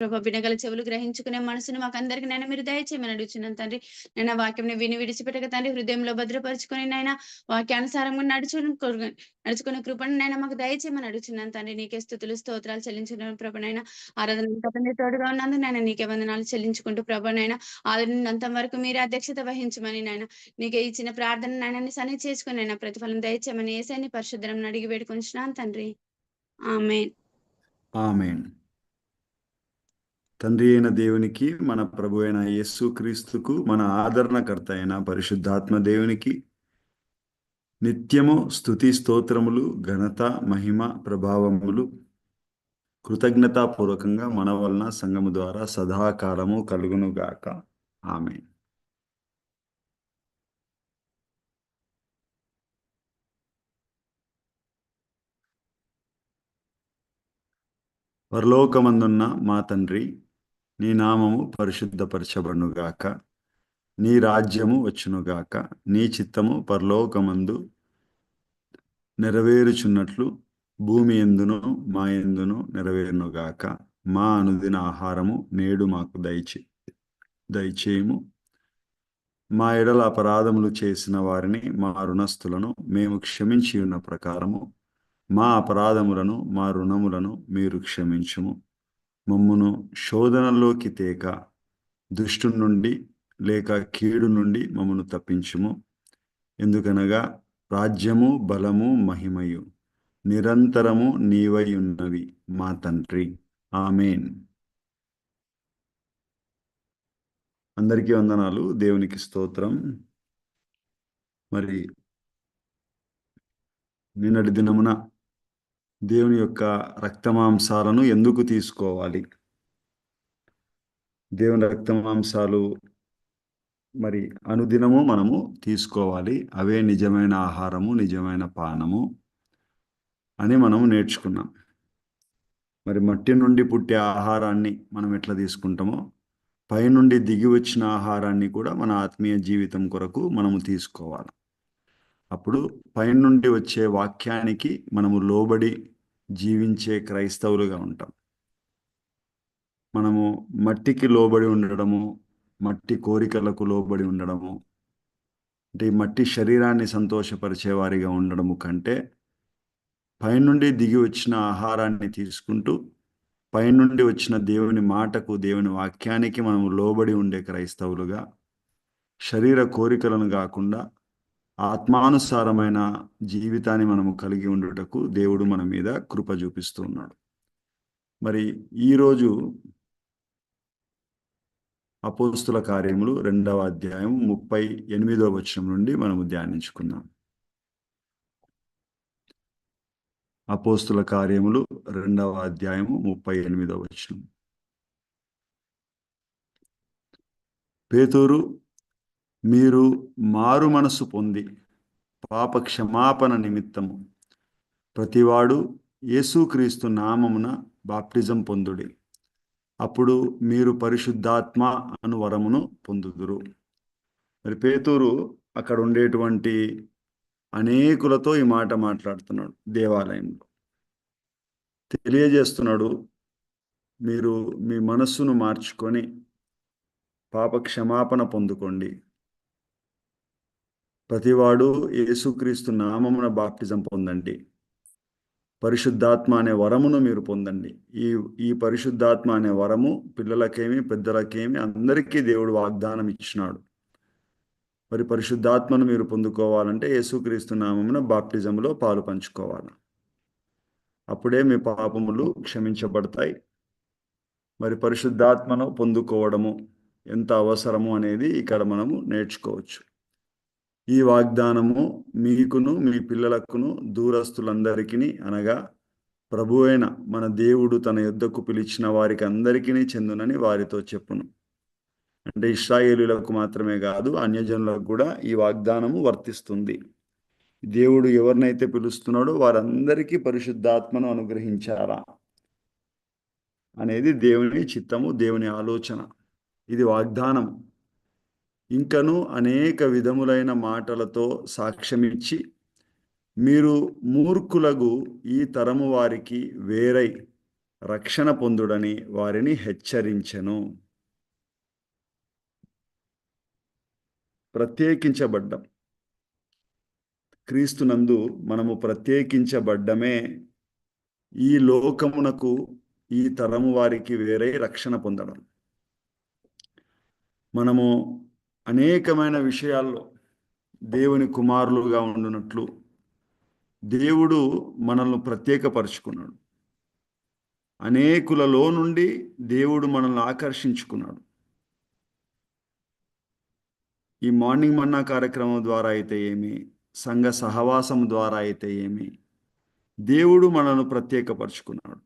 ప్రభా వినగల చెవులు గ్రహించుకునే మనసును మాకు అందరికి నైనా మీరు దయచేయమని అడుగుతున్నాను తండ్రి. నేను వాక్యం విని విడిచిపెట్టక తండ్రి హృదయంలో భద్రపరుచుకొని నైనా వాక్యానుసారంగా నడుచుకుని నడుచుకునే కృపను నైనా మాకు దయచేయమని అడుగుతున్నాను తండ్రి. నీకే స్థుతులు స్తోత్రాలు చెల్లించిన ప్రభనైనా ఆరాధన తండ్రి తోడుగా ఉన్నందుకు నేను నీకే వందనాలు చెల్లించుకుంటూ ప్రభనైనా ఆదరణంత వరకు మీరే అధ్యక్షత వహించమని నాయన నీకే ఇచ్చిన ప్రార్థన నాయనని సన్ని చేసుకుని నాయన ప్రతిఫలం దయచేయమని ఏసైని పరిశుద్ధం అడిగి వేడుకొంచున్నాను తండ్రి. ఆమె ఆమెన్. తండ్రి అయిన దేవునికి మన ప్రభు అయిన యేసు క్రీస్తుకు మన ఆదరణకర్త అయిన పరిశుద్ధాత్మ దేవునికి నిత్యము స్థుతి స్తోత్రములు ఘనత మహిమ ప్రభావములు కృతజ్ఞతాపూర్వకంగా మన వలన సంఘము ద్వారా సదాకాలము కలుగునుగాక. ఆమె పరలోకమందున్న మా తండ్రి నీ నామము పరిశుద్ధపరచబడునుగాక. నీ రాజ్యము వచ్చునుగాక. నీ చిత్తము పరలోకమందు నెరవేరుచున్నట్లు భూమి ఎందును మా ఎందును నెరవేరునుగాక. మా అనుదిన ఆహారము నేడు మాకు దయచే దయచేయము. మా ఎడల అపరాధములు చేసిన వారిని మా రుణస్థులను మేము క్షమించి ఉన్న ప్రకారము మా అపరాధములను మా రుణములను మీరు క్షమించుము. మమ్మను శోధనలోకి తేక దుష్టు నుండి లేక కీడు నుండి మమ్మను తప్పించుము. ఎందుకనగా రాజ్యము బలము మహిమయు నిరంతరము నీవై ఉన్నవి మా తండ్రి. ఆమెన్. అందరికీ వందనాలు. దేవునికి స్తోత్రం. మరి నిన్నటి దినమున దేవుని యొక్క రక్తమాంసాలను ఎందుకు తీసుకోవాలి? దేవుని రక్తమాంసాలు మరి అనుదినము మనము తీసుకోవాలి. అవే నిజమైన ఆహారము నిజమైన పానము అని మనం నేర్చుకున్నాం. మరి మట్టి నుండి పుట్టే ఆహారాన్ని మనం ఎట్లా తీసుకుంటామో పైనుండి దిగి వచ్చిన ఆహారాన్ని కూడా మన ఆత్మీయ జీవితం కొరకు మనము తీసుకోవాలి. అప్పుడు పైనుండి వచ్చే వాక్యానికి మనము లోబడి జీవించే క్రైస్తవులుగా ఉంటాం. మనము మట్టికి లోబడి ఉండడము మట్టి కోరికలకు లోబడి ఉండడము అంటే మట్టి శరీరాన్ని సంతోషపరిచే వారిగా ఉండడము కంటే పైనుండి దిగి వచ్చిన ఆహారాన్ని తీసుకుంటూ పైనుండి వచ్చిన దేవుని మాటకు దేవుని వాక్యానికి మనము లోబడి ఉండే క్రైస్తవులుగా శరీర కోరికలను కాకుండా ఆత్మానుసారమైన జీవితాన్ని మనము కలిగి ఉండుటకు దేవుడు మన మీద కృప చూపిస్తూ ఉన్నాడు. మరి ఈరోజు అపోస్తుల కార్యములు రెండవ అధ్యాయం ముప్పై ఎనిమిదవ వచనం నుండి మనము ధ్యానించుకుందాం. అపోస్తుల కార్యములు రెండవ అధ్యాయము ముప్పై ఎనిమిదవ వచనం. పేతూరు మీరు మారు మనసు పొంది పాప క్షమాపణ నిమిత్తము. ప్రతివాడు యేసుక్రీస్తు నామమున బాప్టిజం పొందుడి. అప్పుడు మీరు పరిశుద్ధాత్మ అను వరమును పొందుదురు. మరి పేతూరు అక్కడ ఉండేటువంటి అనేకులతో ఈ మాట మాట్లాడుతున్నాడు దేవాలయంలో. తెలియజేస్తున్నాడు మీరు మీ మనస్సును మార్చుకొని పాప క్షమాపణ పొందుకోండి. ప్రతివాడు యేసుక్రీస్తు నామమున బాప్టిజం పొందండి. పరిశుద్ధాత్మ అనే వరమును మీరు పొందండి. ఈ ఈ పరిశుద్ధాత్మ అనే వరము పిల్లలకేమి పెద్దలకేమి అందరికీ దేవుడు వాగ్దానం ఇచ్చినాడు. మరి పరిశుద్ధాత్మను మీరు పొందుకోవాలంటే యేసుక్రీస్తు నామమున బాప్టిజంలో పాలు పంచుకోవాలి. అప్పుడే మీ పాపములు క్షమించబడతాయి. మరి పరిశుద్ధాత్మను పొందుకోవడము ఎంత అవసరము అనేది ఇక్కడ మనము నేర్చుకోవచ్చు. ఈ వాగ్దానము మీకును మీ పిల్లలకును దూరస్తులందరికీ అనగా ప్రభు అయిన మన దేవుడు తన యుద్ధకు పిలిచిన వారికి అందరికీ చెందునని వారితో చెప్పును. అంటే ఇస్రాయేలులకు మాత్రమే కాదు అన్యజనులకు కూడా ఈ వాగ్దానము వర్తిస్తుంది. దేవుడు ఎవరినైతే పిలుస్తున్నాడో వారందరికీ పరిశుద్ధాత్మను అనుగ్రహించారా అనేది దేవుని చిత్తము దేవుని ఆలోచన. ఇది వాగ్దానం ఇంకను అనేక విధములైన మాటలతో సాక్ష్యమిచ్చి మీరు మూర్ఖులకు ఈ తరము వారికి వేరై రక్షణ పొందుడని వారిని హెచ్చరించెను. ప్రత్యేకించబడ్డం. క్రీస్తునందు మనము ప్రత్యేకించబడ్డమే ఈ లోకమునకు ఈ తరము వారికి వేరే రక్షణ పొందడం. మనము అనేకమైన విషయాల్లో దేవుని కుమారులుగా ఉండునట్లు దేవుడు మనల్ని ప్రత్యేకపరుచుకున్నాడు. అనేకులలో నుండి దేవుడు మనల్ని ఆకర్షించుకున్నాడు. ఈ మార్నింగ్ మన్నా కార్యక్రమం ద్వారా అయితే ఏమి సంఘ సహవాసం ద్వారా అయితే ఏమి దేవుడు మనను ప్రత్యేకపరుచుకున్నాడు.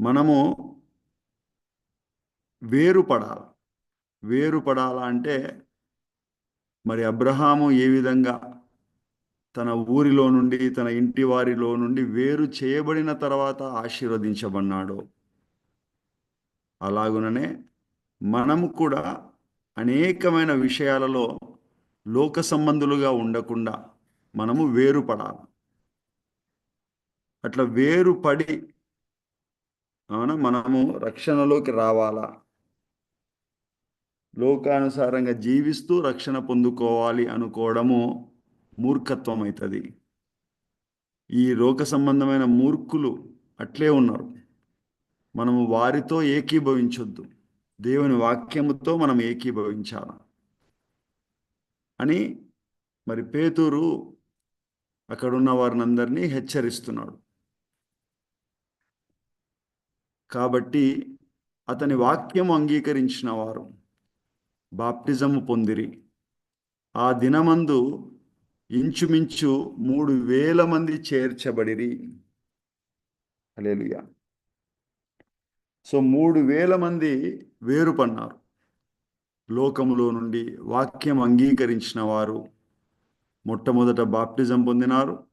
మనము వేరుపడాలి. వేరుపడాలా అంటే మరి అబ్రహాము ఏ విధంగా తన ఊరిలో నుండి తన ఇంటి వారిలో నుండి వేరు చేయబడిన తర్వాత ఆశీర్వదించబడినాడు అలాగుననే మనము కూడా అనేకమైన విషయాలలో లోక సంబంధులుగా ఉండకుండా మనము వేరుపడాలి. అట్లా వేరుపడి అవునా మనము రక్షణలోకి రావాలా? లోకానుసారంగా జీవిస్తూ రక్షణ పొందుకోవాలి అనుకోవడము మూర్ఖత్వం అవుతుంది ఈ లోక సంబంధమైన మూర్ఖులు అట్లే ఉన్నారు. మనము వారితో ఏకీభవించొద్దు. దేవుని వాక్యముతో మనం ఏకీభవించాల? అని మరి పేతూరు అక్కడున్న వారిని అందరినీ హెచ్చరిస్తున్నాడు. కాబట్టి అతని వాక్యము అంగీకరించిన వారు బాప్టిజము పొందిరి. ఆ దినమందు ఇంచుమించు మూడు వేల మంది చేర్చబడిరి. అలేలుయా సో మూడు వేల మంది వేరుపన్నారు లోకములో నుండి వాక్యం అంగీకరించిన వారు మొట్టమొదట బాప్టిజం పొందినారు.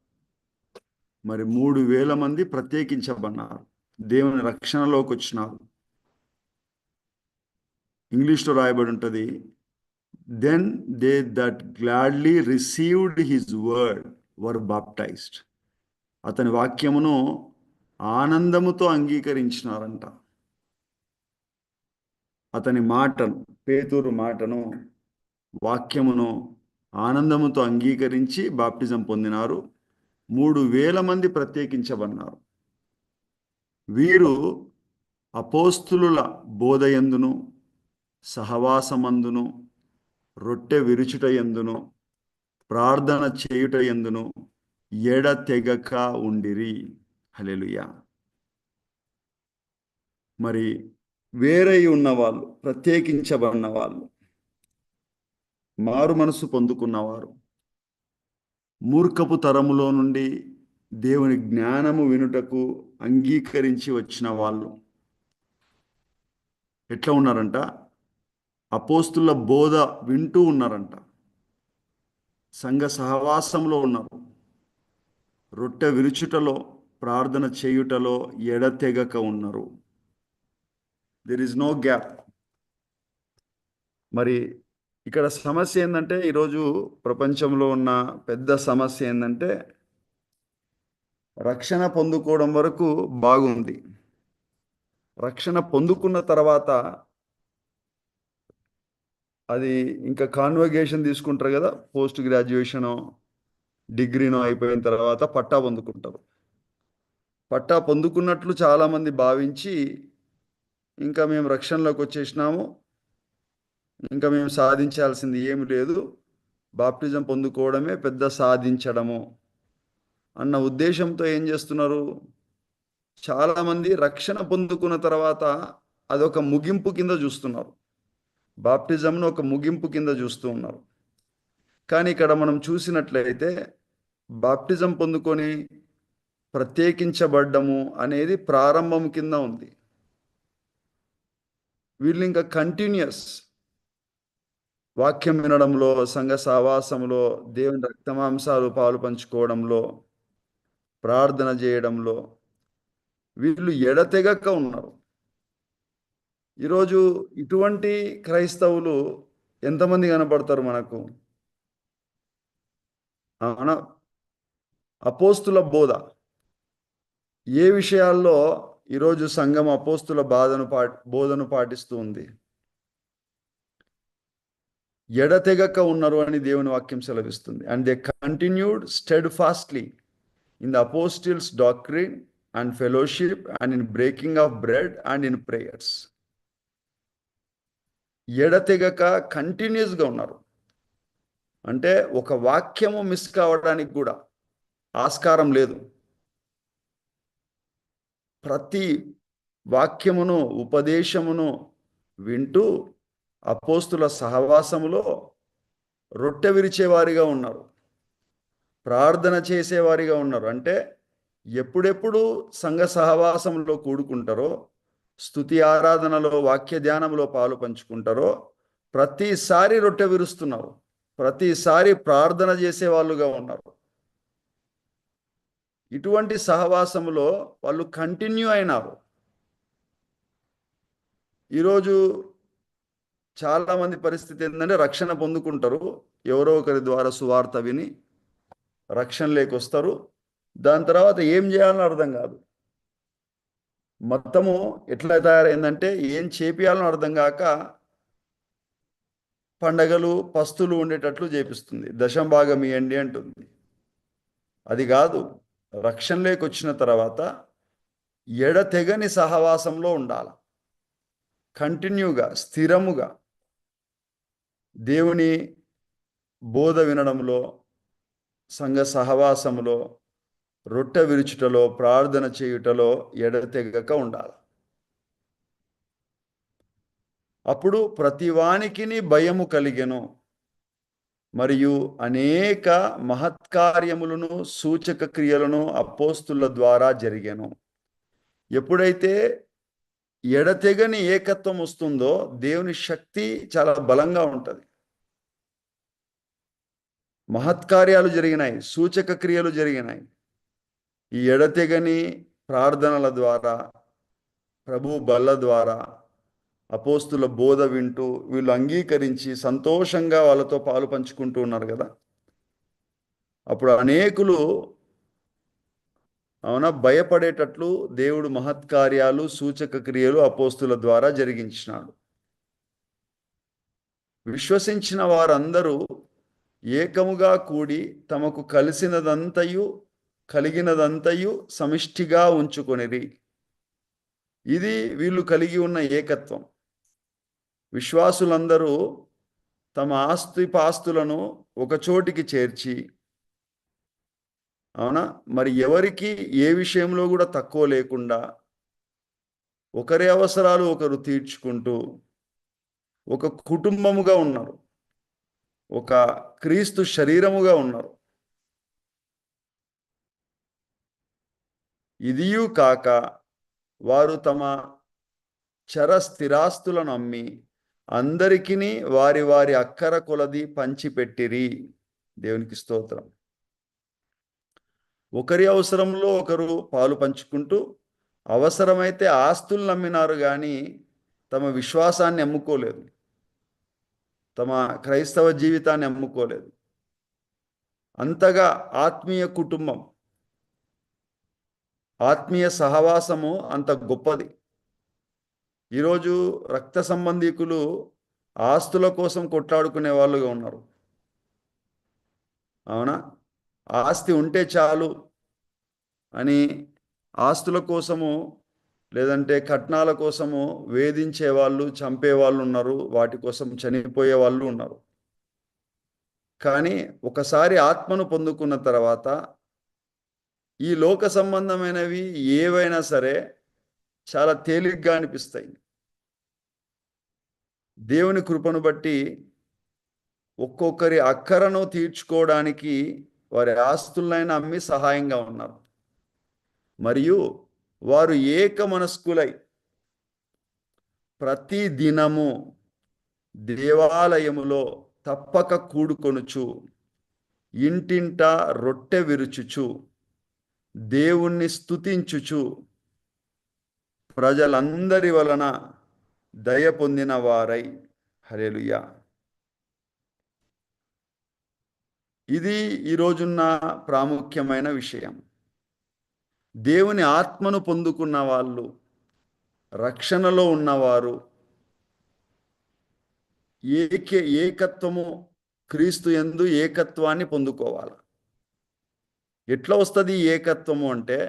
మరి మూడు వేల మంది ప్రత్యేకించబడినారు. దేవుని రక్షణలోకి వచ్చినారు. ఇంగ్లీష్లో రాయబడి ఉంటుంది then they that gladly received his word were baptized అతని వాక్యమును ఆనందముతో అంగీకరించినారంట. అతని మాటను పేతూరు మాటను వాక్యమును ఆనందముతో అంగీకరించి బాప్టిజం పొందినారు. మూడు వేల మంది ప్రత్యేకించబడినారు. వీరు అపోస్తులుల బోధయందును సహవాసమందును రొట్టె విరుచుట ఎందును ప్రార్థన చేయుట ఎందును ఎడ తెగక ఉండిరి. హలెలుయా మరి వేరై ఉన్నవాళ్ళు ప్రత్యేకించబడిన వాళ్ళు మారు మనసు పొందుకున్నవారు మూర్ఖపు తరములో నుండి దేవుని జ్ఞానము వినుటకు అంగీకరించి వచ్చిన వాళ్ళు ఎట్లా ఉన్నారంట? అపోస్తుల బోధ వింటూ ఉన్నారంట. సంఘ సహవాసంలో ఉన్నారు. రొట్టె విరుచుటలో ప్రార్థన చేయుటలో ఎడతెగక ఉన్నారు. దెర్ ఇస్ నో గ్యాప్ మరి ఇక్కడ సమస్య ఏంటంటే ఈరోజు ప్రపంచంలో ఉన్న పెద్ద సమస్య ఏంటంటే రక్షణ పొందుకోవడం వరకు బాగుంది. రక్షణ పొందుకున్న తర్వాత అది ఇంకా కాన్వగేషన్ తీసుకుంటారు కదా పోస్ట్ గ్రాడ్యుయేషను డిగ్రీనో అయిపోయిన తర్వాత పట్టా పొందుకుంటారు. పట్టా పొందుకున్నట్లు చాలామంది భావించి ఇంకా మేము రక్షణలోకి వచ్చేసినాము. ఇంకా మేము సాధించాల్సింది ఏమి లేదు. బాప్టిజం పొందుకోవడమే పెద్ద సాధించడము అన్న ఉద్దేశంతో ఏం చేస్తున్నారు? చాలామంది రక్షణ పొందుకున్న తర్వాత అదొక ముగింపు కింద చూస్తున్నారు. బాప్టిజంను ఒక ముగింపు కింద చూస్తూ ఉన్నారు. కానీ ఇక్కడ మనం చూసినట్లయితే బాప్టిజం పొందుకొని ప్రత్యేకించబడ్డము అనేది ప్రారంభం కింద ఉంది. వీళ్ళు ఇంకా కంటిన్యూస్ వాక్యం వినడంలో సంఘ సావాసంలో దేవుని రక్తమాంసాలు పాలు పంచుకోవడంలో ప్రార్థన చేయడంలో వీళ్ళు ఎడతెగక ఉన్నారు. ఈరోజు ఇటువంటి క్రైస్తవులు ఎంతమంది కనపడతారు మనకు? అవునా అపోస్తుల బోధ. ఏ విషయాల్లో ఈరోజు సంఘం అపోస్తుల బాధను పా బోధను పాటిస్తూ ఉంది? ఎడతెగక ఉన్నారు అని దేవుని వాక్యం సెలవిస్తుంది. And they continued steadfastly in the apostles doctrine and fellowship and in breaking of bread and in prayers. ఎడతెగక కంటిన్యూస్గా ఉన్నారు. అంటే ఒక వాక్యము మిస్ కావడానికి కూడా ఆస్కారం లేదు. ప్రతి వాక్యమును ఉపదేశమును వింటూ అపోస్తుల సహవాసములో రొట్టె విరిచేవారిగా ఉన్నారు. ప్రార్థన చేసేవారిగా ఉన్నారు. అంటే ఎప్పుడెప్పుడు సంఘ సహవాసంలో కూడుకుంటారో స్థుతి ఆరాధనలో వాక్య ధ్యానంలో పాలు పంచుకుంటారో ప్రతిసారి రొట్టె విరుస్తున్నారు. ప్రతిసారి ప్రార్థన చేసే వాళ్ళుగా ఉన్నారు. ఇటువంటి సహవాసంలో వాళ్ళు కంటిన్యూ అయినారు. ఈరోజు చాలామంది పరిస్థితి ఏంటంటే రక్షణ పొందుకుంటారు. ఎవరో ఒకరి ద్వారా సువార్త విని రక్షణ లేకొస్తారు. దాని తర్వాత ఏం చేయాలని అర్థం కాదు. మొత్తము ఎట్లా తయారైందంటే ఏం చేపియాలని అర్థం కాక పండగలు పస్తులు ఉండేటట్లు చేపిస్తుంది. దశం భాగం ఇవ్వండి అంటుంది. అది కాదు రక్షణలోకి వచ్చిన తర్వాత ఎడతెగని సహవాసంలో ఉండాలి. కంటిన్యూగా స్థిరముగా దేవుని బోధ వినడంలో సంఘ సహవాసములో రొట్టె విరుచుటలో ప్రార్థన చేయుటలో ఎడతెగక ఉండాలి. అప్పుడు ప్రతివానికిని భయము కలిగెను. మరియు అనేక మహత్కార్యములను సూచక క్రియలను అపోస్తుల ద్వారా జరిగాను. ఎప్పుడైతే ఎడతెగని ఏకత్వం వస్తుందో దేవుని శక్తి చాలా బలంగా ఉంటుంది. మహత్కార్యాలు జరిగినాయి సూచక క్రియలు జరిగినాయి. ఈ ఎడతెగని ప్రార్థనల ద్వారా ప్రభు బల్ల ద్వారా అపోస్తుల బోధ వింటూ వీళ్ళు అంగీకరించి సంతోషంగా వాళ్ళతో పాలు పంచుకుంటూ ఉన్నారు కదా. అప్పుడు అనేకులు అవునా భయపడేటట్లు దేవుడు మహత్కార్యాలు సూచక క్రియలు అపోస్తుల ద్వారా జరిగించినాడు. విశ్వసించిన వారందరూ ఏకముగా కూడి తమకు కలిసినదంతయు కలిగినదంతయు సమిష్టిగా ఉంచుకొనిరి. ఇది వీళ్ళు కలిగి ఉన్న ఏకత్వం. విశ్వాసులందరూ తమ ఆస్తి పాస్తులను ఒకచోటికి చేర్చి అవునా? మరి ఎవరికి ఏ విషయంలో కూడా తక్కువ లేకుండా ఒకరి అవసరాలు ఒకరు తీర్చుకుంటూ ఒక కుటుంబముగా ఉన్నారు. ఒక క్రీస్తు శరీరముగా ఉన్నారు. ఇదియూ కాక వారు తమ చర స్థిరాస్తులను అమ్మి అందరికీ వారి వారి అక్కర కొలది పంచిపెట్టిరి. దేవునికి స్తోత్రం. ఒకరి అవసరంలో ఒకరు పాలు పంచుకుంటూ అవసరమైతే ఆస్తులు నమ్మినారు కానీ తమ విశ్వాసాన్ని అమ్ముకోలేదు. తమ క్రైస్తవ జీవితాన్ని అమ్ముకోలేదు. అంతగా ఆత్మీయ కుటుంబం ఆత్మీయ సహవాసము అంత గొప్పది. ఈరోజు రక్త సంబంధీకులు ఆస్తుల కోసం కొట్లాడుకునే వాళ్ళుగా ఉన్నారు. అవునా? ఆస్తి ఉంటే చాలు అని ఆస్తుల కోసము లేదంటే కట్నాల కోసము వేధించే వాళ్ళు చంపే వాళ్ళు ఉన్నారు. వాటి కోసం చనిపోయే వాళ్ళు ఉన్నారు. కానీ ఒకసారి ఆత్మను పొందుకున్న తర్వాత ఈ లోక సంబంధమైనవి ఏవైనా సరే చాలా తేలిగ్గా అనిపిస్తాయి. దేవుని కృపను బట్టి ఒక్కొక్కరి అక్కరను తీర్చుకోవడానికి వారి ఆస్తులైనా అమ్మి సహాయంగా ఉన్నారు. మరియు వారు ఏక మనస్కులై ప్రతి దినము దేవాలయములో తప్పక కూడుకొనుచు ఇంటింట రొట్టె విరుచుచు దేవుణ్ణి స్తుతించుచు ప్రజలందరి వలన దయ పొందిన వారై. హరేలుయ ఇది ఈరోజున్న ప్రాముఖ్యమైన విషయం. దేవుని ఆత్మను పొందుకున్న వాళ్ళు రక్షణలో ఉన్నవారు ఏకే ఏకత్వము క్రీస్తు ఎందు ఏకత్వాన్ని పొందుకోవాలి. ఎట్లా వస్తుంది ఏకత్వము అంటే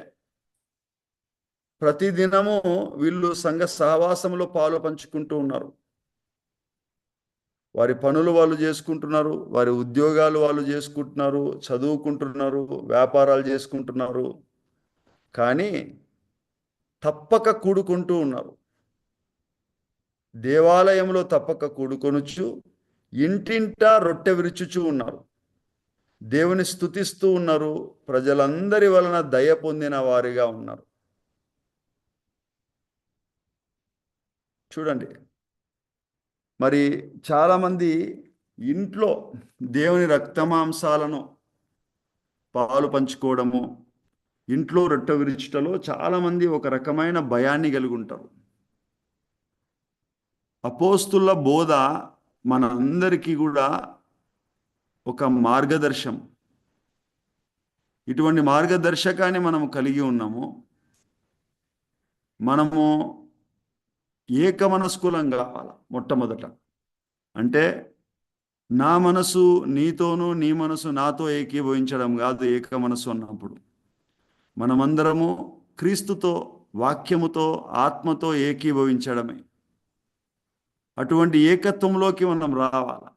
ప్రతిదినము వీళ్ళు సంఘ సహవాసంలో పాలు పంచుకుంటూ ఉన్నారు. వారి పనులు వాళ్ళు చేసుకుంటున్నారు వారి ఉద్యోగాలు వాళ్ళు చేసుకుంటున్నారు చదువుకుంటున్నారు వ్యాపారాలు చేసుకుంటున్నారు. కానీ తప్పక కూడుకుంటూ ఉన్నారు. దేవాలయంలో తప్పక కూడుకొనుచు ఇంటింటా రొట్టె విరుచుచూ ఉన్నారు. దేవుని స్థుతిస్తూ ఉన్నారు. ప్రజలందరి వలన దయ పొందిన వారిగా ఉన్నారు. చూడండి. మరి చాలామంది ఇంట్లో దేవుని రక్తమాంసాలను పాలు పంచుకోవడము ఇంట్లో రొట్టె విరుచుటలో చాలామంది ఒక రకమైన భయాన్ని కలిగి ఉంటారు. అపోస్తుల బోధ మనందరికీ కూడా ఒక మార్గదర్శం. ఇటువంటి మార్గదర్శకాన్ని మనము కలిగి ఉన్నాము. మనము ఏకమనస్కులం కావాలి మొట్టమొదట. అంటే నా మనసు నీతోనూ నీ మనసు నాతో ఏకీభవించడం కాదు ఏక మనసు అన్నప్పుడు. మనమందరము క్రీస్తుతో వాక్యముతో ఆత్మతో ఏకీభవించడమే. అటువంటి ఏకత్వంలోకి మనం రావాలి.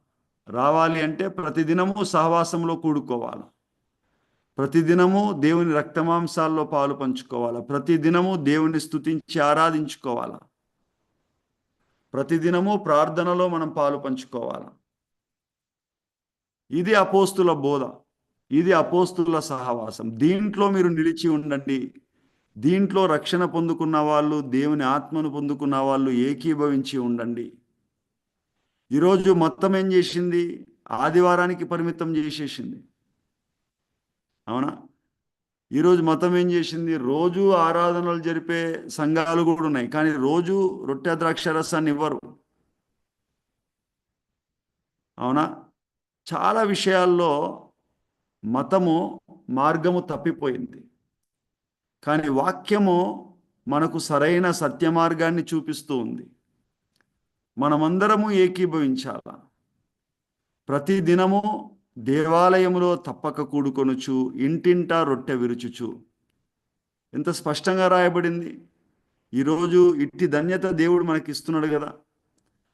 రావాలి అంటే ప్రతిదినము సహవాసంలో కూడుకోవాలి. ప్రతిదినము దేవుని రక్తమాంసాల్లో పాలు పంచుకోవాలి. ప్రతిదినము దేవుని స్థుతించి ఆరాధించుకోవాలి. ప్రతిదినము ప్రార్థనలో మనం పాలు పంచుకోవాలి. ఇది అపోస్తుల బోధ. ఇది అపోస్తుల సహవాసం. దీంట్లో మీరు నిలిచి ఉండండి. దీంట్లో రక్షణ పొందుకున్న వాళ్ళు దేవుని ఆత్మను పొందుకున్న వాళ్ళు ఏకీభవించి ఉండండి. ఈరోజు మొత్తం ఏం చేసింది? ఆదివారానికి పరిమితం చేసేసింది. అవునా? ఈరోజు మతం ఏం చేసింది? రోజు ఆరాధనలు జరిపే సంఘాలు కూడా ఉన్నాయి. కానీ రోజు రొట్టె ద్రాక్ష రసాన్ని ఇవ్వరు. అవునా? చాలా విషయాల్లో మతము మార్గము తప్పిపోయింది. కానీ వాక్యము మనకు సరైన సత్య మార్గాన్ని చూపిస్తూ ఉంది. మనమందరము ఏకీభవించాల? ప్రతి దినము దేవాలయములో తప్పక కూడుకొనుచు ఇంటింటా రొట్టె విరుచుచు. ఎంత స్పష్టంగా రాయబడింది. ఈరోజు ఇట్టి ధన్యత దేవుడు మనకి ఇస్తున్నాడు కదా.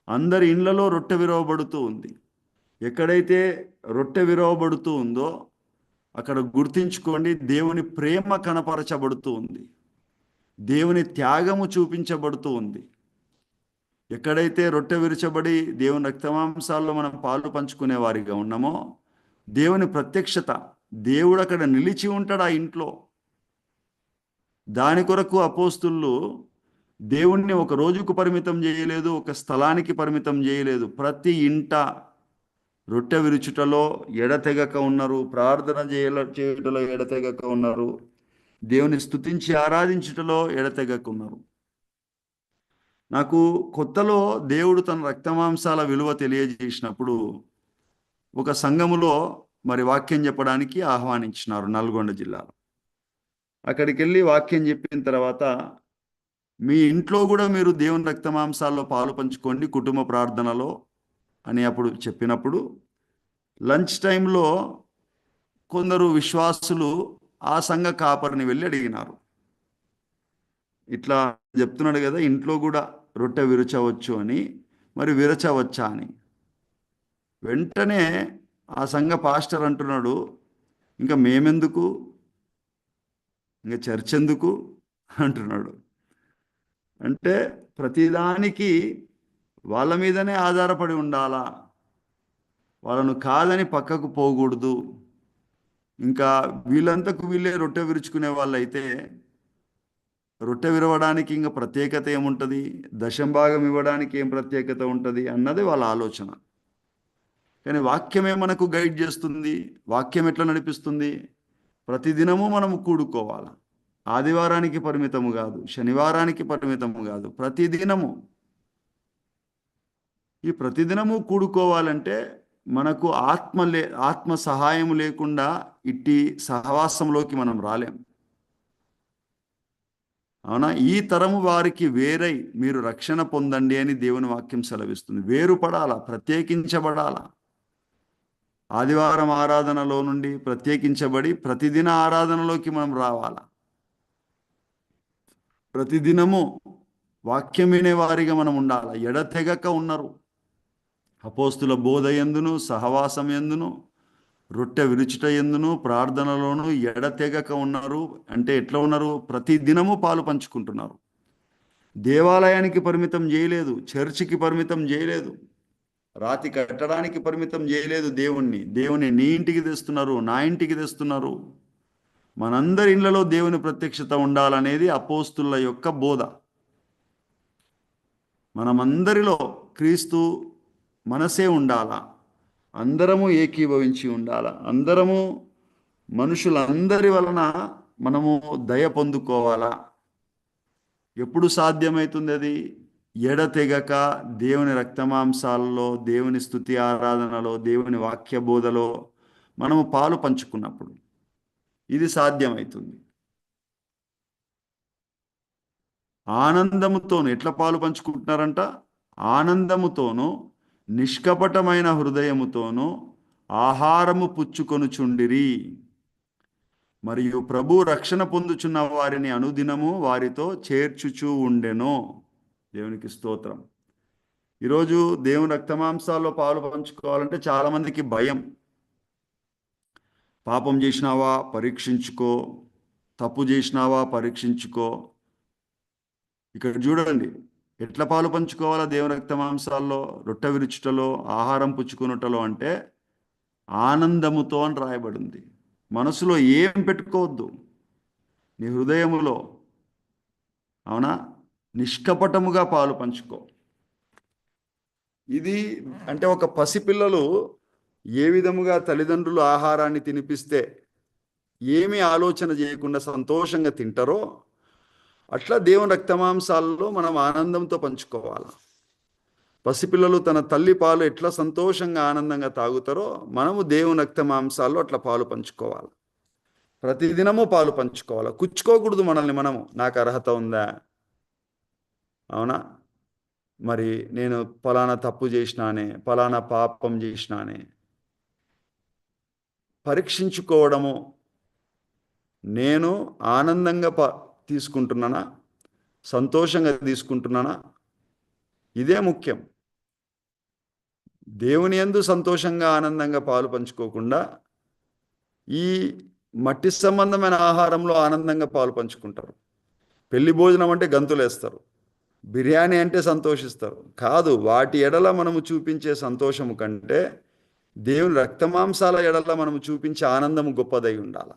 అందరి ఇండ్లలో రొట్టె విరవబడుతూ ఉంది. ఎక్కడైతే రొట్టె విరవబడుతూ ఉందో అక్కడ గుర్తించుకోండి దేవుని ప్రేమ కనపరచబడుతూ ఉంది. దేవుని త్యాగము చూపించబడుతూ ఉంది. ఎక్కడైతే రొట్టె విరచబడి దేవుని రక్తమాంసాల్లో మనం పాలు పంచుకునే వారిగా ఉన్నామో దేవుని ప్రత్యక్షత దేవుడు అక్కడ నిలిచి ఉంటాడు ఆ ఇంట్లో. దాని కొరకు అపోస్తుళ్ళు దేవుణ్ణి ఒక రోజుకు పరిమితం చేయలేదు ఒక స్థలానికి పరిమితం చేయలేదు. ప్రతి ఇంట రొట్టె విరుచుటలో ఎడతెగక ఉన్నారు ప్రార్థన చేయ చేయుటలో ఎడతెగక ఉన్నారు దేవుని స్తుతించి ఆరాధించుటలో ఎడతెగక ఉన్నారు. నాకు కొత్తలో దేవుడు తన రక్తమాంసాల విలువ తెలియజేసినప్పుడు ఒక సంఘములో మరి వాక్యం చెప్పడానికి ఆహ్వానించినారు నల్గొండ జిల్లాలో. అక్కడికి వెళ్ళి వాక్యం చెప్పిన తర్వాత మీ ఇంట్లో కూడా మీరు దేవుని రక్తమాంసాల్లో పాలు పంచుకోండి కుటుంబ ప్రార్థనలో అని అప్పుడు చెప్పినప్పుడు లంచ్ టైంలో కొందరు విశ్వాసులు ఆ సంఘ కాపరిని వెళ్ళి అడిగినారు. ఇట్లా చెప్తున్నాడు కదా ఇంట్లో కూడా రొట్టె విరచవచ్చు అని మరి విరచవచ్చా అని. వెంటనే ఆ సంఘ పాస్టర్ అంటున్నాడు ఇంకా మేమెందుకు? ఇంకా చర్చ్ ఎందుకు అంటున్నాడు. అంటే ప్రతిదానికి వాళ్ళ మీదనే ఆధారపడి ఉండాలా? వాళ్ళను కాదని పక్కకు పోకూడదు. ఇంకా వీళ్ళంతకు వీళ్ళే రొట్టె విరుచుకునే వాళ్ళైతే రొట్టె విరవడానికి ఇంకా ప్రత్యేకత ఏముంటుంది? దశంభాగం ఇవ్వడానికి ఏం ప్రత్యేకత ఉంటుంది? అన్నది వాళ్ళ ఆలోచన. కానీ వాక్యమే మనకు గైడ్ చేస్తుంది. వాక్యం ఎట్లా నడిపిస్తుంది? ప్రతిదినము మనము కూడుకోవాలి. ఆదివారానికి పరిమితము కాదు. శనివారానికి పరిమితము కాదు. ప్రతిదినము. ఈ ప్రతిదినము కూడుకోవాలంటే మనకు ఆత్మ లే ఆత్మ సహాయం లేకుండా ఇట్టి సహవాసంలోకి మనం రాలేం. అవునా? ఈ తరము వారికి వేరై మీరు రక్షణ పొందండి అని దేవుని వాక్యం సెలవిస్తుంది. వేరుపడాలా? ప్రత్యేకించబడాలా? ఆదివారం ఆరాధనలో నుండి ప్రత్యేకించబడి ప్రతిదిన ఆరాధనలోకి మనం రావాలా? ప్రతిదినము వాక్యం వినేవారిగా మనం ఉండాలి? ఎడతెగక ఉన్నారు. అపోస్తుల బోధ ఎందును? సహవాసం ఎందును? రొట్టె విరుచుట ఎందును? ప్రార్థనలోను ఎడతెగక ఉన్నారు? అంటే ఎట్లా ఉన్నారు? ప్రతి దినము పాలు పంచుకుంటున్నారు. దేవాలయానికి పరిమితం చేయలేదు చర్చికి పరిమితం చేయలేదు రాతి కట్టడానికి పరిమితం చేయలేదు దేవుణ్ణి. దేవుని నీ ఇంటికి తెస్తున్నారు నా ఇంటికి తెస్తున్నారు. మనందరి ఇళ్ళలో దేవుని ప్రత్యక్షత ఉండాలనేది అపోస్తుల యొక్క బోధ. మనమందరిలో క్రీస్తు మనసే ఉండాలా? అందరము ఏకీభవించి ఉండాల. అందరము మనుషులందరి వలన మనము దయ పొందుకోవాలా. ఎప్పుడు సాధ్యమవుతుంది అది ఎడతెగక దేవుని రక్తమాంసాలలో దేవుని స్థుతి ఆరాధనలో దేవుని వాక్య బోధలో మనము పాలు పంచుకున్నప్పుడు ఇది సాధ్యమవుతుంది ఆనందముతోను ఎట్లా పాలు పంచుకుంటున్నారంట? ఆనందముతోను నిష్కపటమైన హృదయముతోనూ ఆహారము పుచ్చుకొనుచుండిరి మరియు ప్రభు రక్షణ పొందుచున్న వారిని అనుదినము వారితో చేర్చుచూ ఉండెను. దేవునికి స్తోత్రం. ఈరోజు దేవుని రక్తమాంసాల్లో పాలు పంచుకోవాలంటే చాలామందికి భయం. పాపం చేసినావా పరీక్షించుకో. తప్పు చేసినావా పరీక్షించుకో. ఇక్కడ చూడండి ఎట్లా పాలు పంచుకోవాలా దేవుని రక్త మాంసాల్లో రొట్టె విరుచుటలో ఆహారం పుచ్చుకునుటలో అంటే ఆనందముతో అని రాయబడింది. మనసులో ఏం పెట్టుకోవద్దు. నీ హృదయములో అవునా? నిష్కపటముగా పాలు పంచుకో. ఇది అంటే ఒక పసిపిల్లలు ఏ విధముగా తల్లిదండ్రులు ఆహారాన్ని తినిపిస్తే ఏమీ ఆలోచన చేయకుండా సంతోషంగా తింటారో అట్లా దేవుని రక్తమాంసాలలో మనం ఆనందంతో పంచుకోవాలి? పసిపిల్లలు తన తల్లి పాలు ఎట్లా సంతోషంగా ఆనందంగా తాగుతారో మనము దేవుని రక్తమాంసాల్లో అట్లా పాలు పంచుకోవాలి? ప్రతిదినము పాలు పంచుకోవాలి? కుచ్చుకోకూడదు మనల్ని మనము. నాకు అర్హత ఉందా? అవునా? మరి నేను ఫలానా తప్పు చేసినానే ఫలానా పాపం చేసినానే. పరీక్షించుకోవడము. నేను ఆనందంగా ప తీసుకుంటున్నానా? సంతోషంగా తీసుకుంటున్నానా? ఇదే ముఖ్యం. దేవుని ఎందు సంతోషంగా ఆనందంగా పాలు పంచుకోకుండా ఈ మట్టి సంబంధమైన ఆహారంలో ఆనందంగా పాలు పంచుకుంటారు. పెళ్ళి భోజనం అంటే గంతులేస్తారు. బిర్యానీ అంటే సంతోషిస్తారు. కాదు వాటి ఎడల మనము చూపించే సంతోషము కంటే దేవుని రక్తమాంసాల ఎడల మనము చూపించే ఆనందము గొప్పదై ఉండాలి.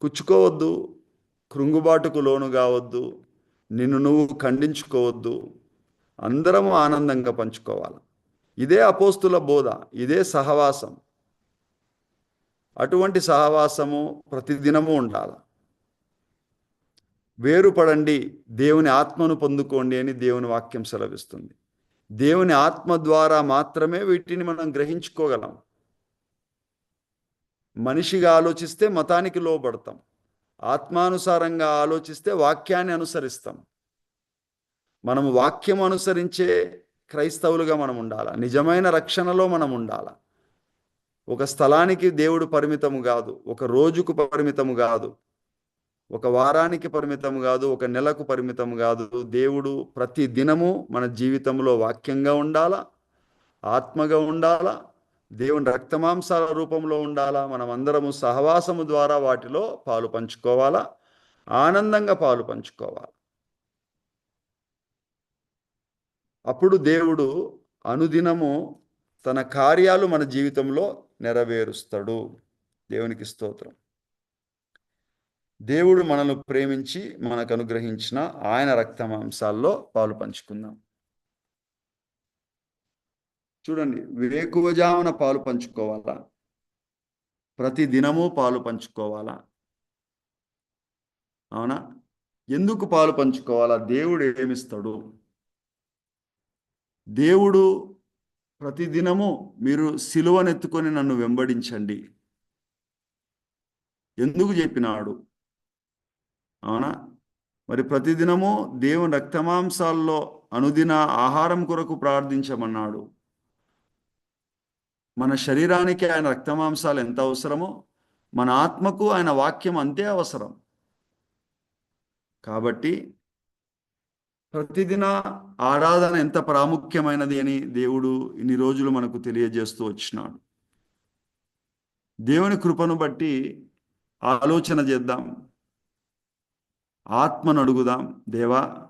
కుచ్చుకోవద్దు. కృంగుబాటుకు లోను కావద్దు నిన్ను నువ్వు ఖండించుకోవద్దు. అందరము ఆనందంగా పంచుకోవాలి? ఇదే అపోస్తుల బోధ ఇదే సహవాసం. అటువంటి సహవాసము ప్రతిదినము ఉండాలి? వేరుపడండి దేవుని ఆత్మను పొందుకోండి అని దేవుని వాక్యం సెలవిస్తుంది. దేవుని ఆత్మ ద్వారా మాత్రమే వీటిని మనం గ్రహించుకోగలం. మనిషిగా ఆలోచిస్తే మతానికి లోబడతాం. ఆత్మానుసారంగా ఆలోచిస్తే వాక్యాన్ని అనుసరిస్తాం. మనము వాక్యం అనుసరించే క్రైస్తవులుగా మనం ఉండాలి? నిజమైన రక్షణలో మనం ఉండాలి? ఒక స్థలానికి దేవుడు పరిమితము కాదు ఒక రోజుకు పరిమితము కాదు ఒక వారానికి పరిమితం కాదు ఒక నెలకు పరిమితం కాదు. దేవుడు ప్రతి దినము మన జీవితంలో వాక్యంగా ఉండాలా? ఆత్మగా ఉండాలా? దేవుని రక్తమాంసాల రూపంలో ఉండాలా? మనం అందరము సహవాసము ద్వారా వాటిలో పాలు పంచుకోవాలా? ఆనందంగా పాలు పంచుకోవాలి? అప్పుడు దేవుడు అనుదినము తన కార్యాలు మన జీవితంలో నెరవేరుస్తాడు. దేవునికి స్తోత్రం. దేవుడు మనల్ని ప్రేమించి మనకు అనుగ్రహించిన ఆయన రక్తమాంసాల్లో పాలు పంచుకుందాం. చూడండి వేకువజామున పాలు పంచుకోవాలా? ప్రతి దినము పాలు పంచుకోవాలా? అవునా? ఎందుకు పాలు పంచుకోవాలా? దేవుడు ఏమిస్తాడు? దేవుడు ప్రతిదినము మీరు సిలువనెత్తుకొని నన్ను వెంబడించండి. ఎందుకు చెప్పినాడు? అవునా? మరి ప్రతిదినము దేవుని రక్తమాంసాల్లో అనుదిన ఆహారం కొరకు ప్రార్థించమన్నాడు. మన శరీరానికి ఆయన రక్తమాంసాలు ఎంత అవసరమో మన ఆత్మకు ఆయన వాక్యం అంతే అవసరం. కాబట్టి ప్రతిదిన ఆరాధన ఎంత ప్రాముఖ్యమైనది అని దేవుడు ఇన్ని రోజులు మనకు తెలియజేస్తూ వచ్చినాడు. దేవుని కృపను బట్టి ఆలోచన చేద్దాం. ఆత్మను అడుగుదాం. దేవా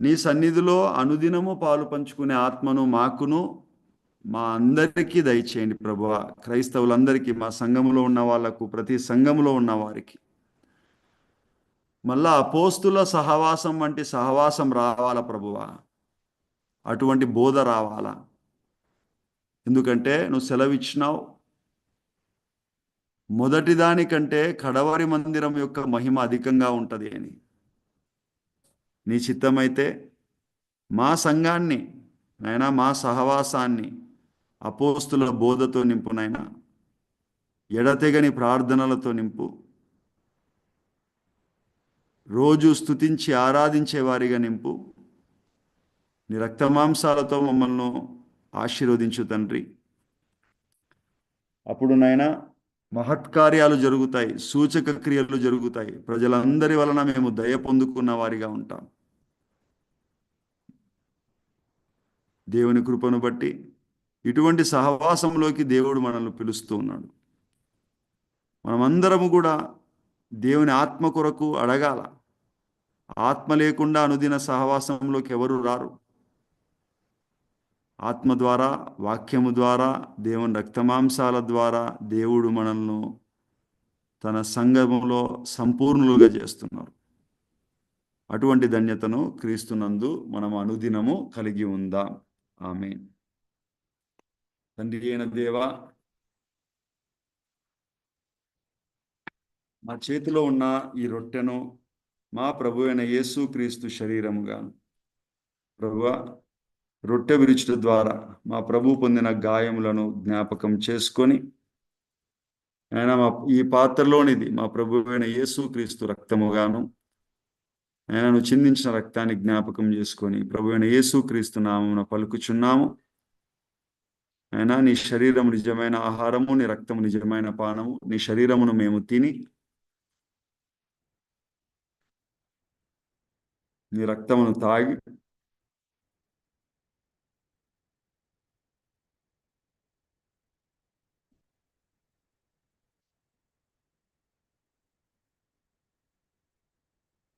నీ సన్నిధిలో అనుదినము పాలు పంచుకునే ఆత్మను మాకును మా అందరికీ దయచేయండి ప్రభు. క్రైస్తవులందరికీ మా సంఘములో ఉన్న వాళ్ళకు ప్రతి సంఘములో ఉన్న వారికి. మళ్ళా అపోస్తుల సహవాసం వంటి సహవాసం రావాలా ప్రభువా అటువంటి బోధ రావాలా? ఎందుకంటే నువ్వు సెలవిచ్చినావు. మొదటి దానికంటే కడవరి మందిరం యొక్క మహిమ అధికంగా ఉంటుంది అని. నీ చిత్తమైతే మా సంఘాన్ని నాయన మా సహవాసాన్ని అపోస్తుల బోధతో నింపు నాయనా. ఎడతెగని ప్రార్థనలతో నింపు. రోజు స్తుతించి ఆరాధించే వారిగా నింపు. నీ రక్తమాంసాలతో మమ్మల్ని ఆశీర్వదించు తండ్రి. అప్పుడు నాయన మహత్కార్యాలు జరుగుతాయి సూచక క్రియలు జరుగుతాయి. ప్రజలందరి వలన మేము దయ పొందుకున్న వారిగా ఉంటాం. దేవుని కృపను బట్టి ఇటువంటి సహవాసంలోకి దేవుడు మనల్ని పిలుస్తూ ఉన్నాడు. మనమందరము కూడా దేవుని ఆత్మ కొరకు అడగాల. ఆత్మ లేకుండా అనుదిన సహవాసంలోకి ఎవరు రారు? ఆత్మ ద్వారా వాక్యము ద్వారా దేవుని రక్తమాంసాల ద్వారా దేవుడు మనల్ని తన సంగమంలో సంపూర్ణులుగా చేస్తున్నారు. అటువంటి ధన్యతను క్రీస్తునందు మనం అనుదినము కలిగి ఉందాం. ఆమె తండ్రి అయిన దేవ మా చేతిలో ఉన్న ఈ రొట్టెను మా ప్రభు అయిన యేసు క్రీస్తు శరీరముగా. ప్రభువ రొట్టె విరుచుట ద్వారా మా ప్రభు పొందిన గాయములను జ్ఞాపకం చేసుకొని ఆయన మా ఈ పాత్రలోనిది మా ప్రభు అయిన యేసు క్రీస్తు రక్తముగాను ఆయనను చిందించిన రక్తాన్ని జ్ఞాపకం చేసుకొని ప్రభు అయిన యేసు క్రీస్తు నామమున పలుకుచున్నాము. అయినా నీ శరీరము నిజమైన ఆహారము నీ రక్తము నిజమైన పానము నీ శరీరమును మేము తిని నీ రక్తమును తాగి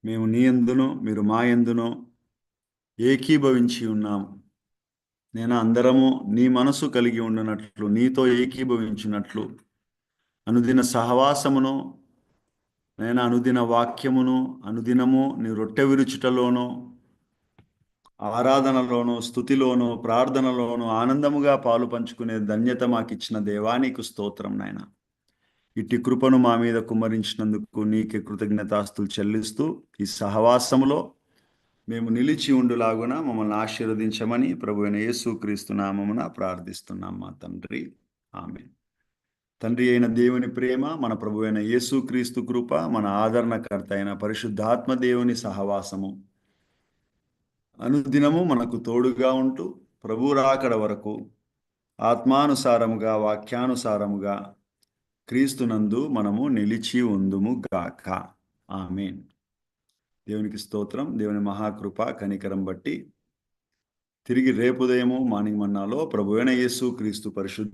మేము నీ ఎందునో మీరు మా ఎందునో ఏకీభవించి ఉన్నాము. నేను అందరము నీ మనసు కలిగి ఉండనట్లు నీతో ఏకీభవించినట్లు. అనుదిన సహవాసమును నేను అనుదిన వాక్యమును అనుదినము నీ రొట్టె విరుచుటలోనూ ఆరాధనలోను స్థుతిలోను ప్రార్థనలోను ఆనందముగా పాలు పంచుకునే ధన్యత మాకిచ్చిన దేవానికి స్తోత్రం నాయన. ఇట్టి కృపను మా మీద కుమ్మరించినందుకు నీకే కృతజ్ఞతాస్తులు చెల్లిస్తూ ఈ సహవాసములో మేము నిలిచి ఉండులాగున మమ్మల్ని ఆశీర్వదించమని ప్రభు అయిన యేసుక్రీస్తు నామమున ప్రార్థిస్తున్నాం మా తండ్రి. ఆమె తండ్రి అయిన దేవుని ప్రేమ మన ప్రభు అయిన యేసుక్రీస్తు కృప మన ఆదరణకర్త అయిన పరిశుద్ధాత్మ దేవుని సహవాసము. అనుదినము మనకు తోడుగా ఉంటూ ప్రభు రాకడ వరకు ఆత్మానుసారముగా వాక్యానుసారముగా క్రీస్తునందు మనము నిలిచి ఉందుము గాక. ఆమెన్. దేవునికి స్తోత్రం దేవుని మహాకృప కనికరం బట్టి తిరిగి రేపుదయము మార్నింగ్ మన్నాలో ప్రభు అయిన యేసు క్రీస్తు పరిశుద్ధ